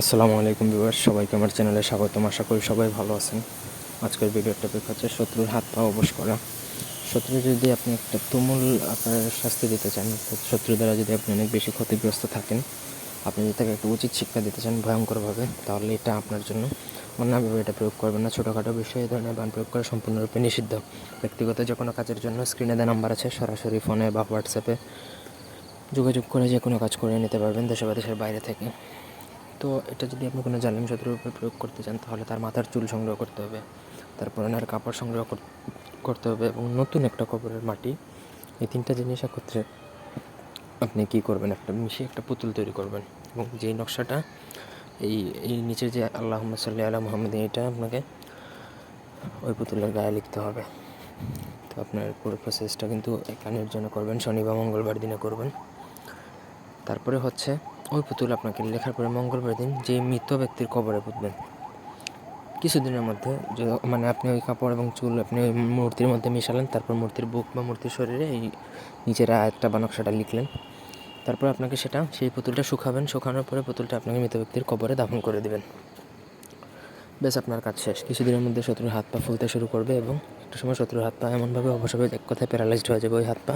আসসালামু আলাইকুম বিভার সবাইকে আমার চ্যানেলে স্বাগতম। আশা করি সবাই ভালো আছেন। আজকের ভিডিওর টপিক হচ্ছে শত্রুর হাত পা অবশ করা। শত্রু যদি আপনি একটা তুমুল আপনার শাস্তি দিতে চান শত্রু দ্বারা যদি আপনি অনেক বেশি ক্ষতিগ্রস্ত থাকেন, আপনি যদি তাকে একটা উচিত শিক্ষা দিতে চান ভয়ঙ্করভাবে, তাহলে এটা আপনার জন্য অন্যভাবে এটা প্রয়োগ করবেন না। ছোটোখাটো বিষয়ে ধরনের বান প্রয়োগ করা সম্পূর্ণরূপে নিষিদ্ধ। ব্যক্তিগত যে কোনো কাজের জন্য স্ক্রিনে দেওয়া নাম্বার আছে, সরাসরি ফোনে বা হোয়াটসঅ্যাপে যোগাযোগ করে যে কোনো কাজ করে নিতে পারবেন দেশে বা দেশের বাইরে থেকে। তো এটা যদি আপনি কোনো জালিম শত্রুর উপর প্রয়োগ করতে চান, তাহলে তার মাথার চুল সংগ্রহ করতে হবে তারপর ওনার কাপড় সংগ্রহ করতে হবে এবং নতুন একটা কবরের মাটি। এই তিনটা জিনিস একত্রে আপনি কি করবেন? একটা মিশিয়ে একটা পুতুল তৈরি করবেন এবং যেই নকশাটা, এই এই নিচে যে আল্লাহ সাল্লি আলা মোহাম্মদ এটা আপনাকে ওই পুতুলের গায়ে লিখতে হবে। তো আপনার পুরো প্রসেসটা কিন্তু এখানের জন্য করবেন, শনি বা মঙ্গলবার দিনে করবেন। তারপরে হচ্ছে ওই পুতুল আপনাকে লেখার পরে মঙ্গলবার দিন যে মৃত ব্যক্তির কবরে পুঁতবেন। কিছুদিনের মধ্যে মানে আপনি ওই কাপড় এবং চুল আপনি ওই মূর্তির মধ্যে মিশালেন, তারপর মূর্তির বুক বা মূর্তির শরীরে এই নিচের একটা বা নকশাটা লিখলেন। তারপর আপনাকে সেটা, সেই পুতুলটা শুকাবেন, শুকানোর পরে পুতুলটা আপনাকে মৃত ব্যক্তির কবরে দাফন করে দেবেন। বেশ আপনার কাজ শেষ। কিছুদিনের মধ্যে শত্রুর হাত পা ফুলতে শুরু করবে এবং একটা সময় শত্রুর হাত পা এমনভাবে অবশ্য এক কথায় প্যারালাইজড হয়ে যাবে। ওই হাত পা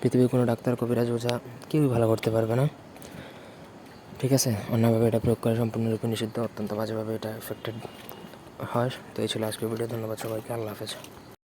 পৃথিবীর কোনো ডাক্তার, কবিরাজ, ওঝা কেউই ভালো করতে পারবে না। ঠিক আছে? অন্যভাবে এটা প্রয়োগ করা সম্পূর্ণরূপে নিষিদ্ধ, অত্যন্ত বাজেভাবে এটা এফেক্টেড হয়। তো এই ছিল আজকের ভিডিও ধন্যবাদ সবাইকে। আল্লাহ হাফেজ।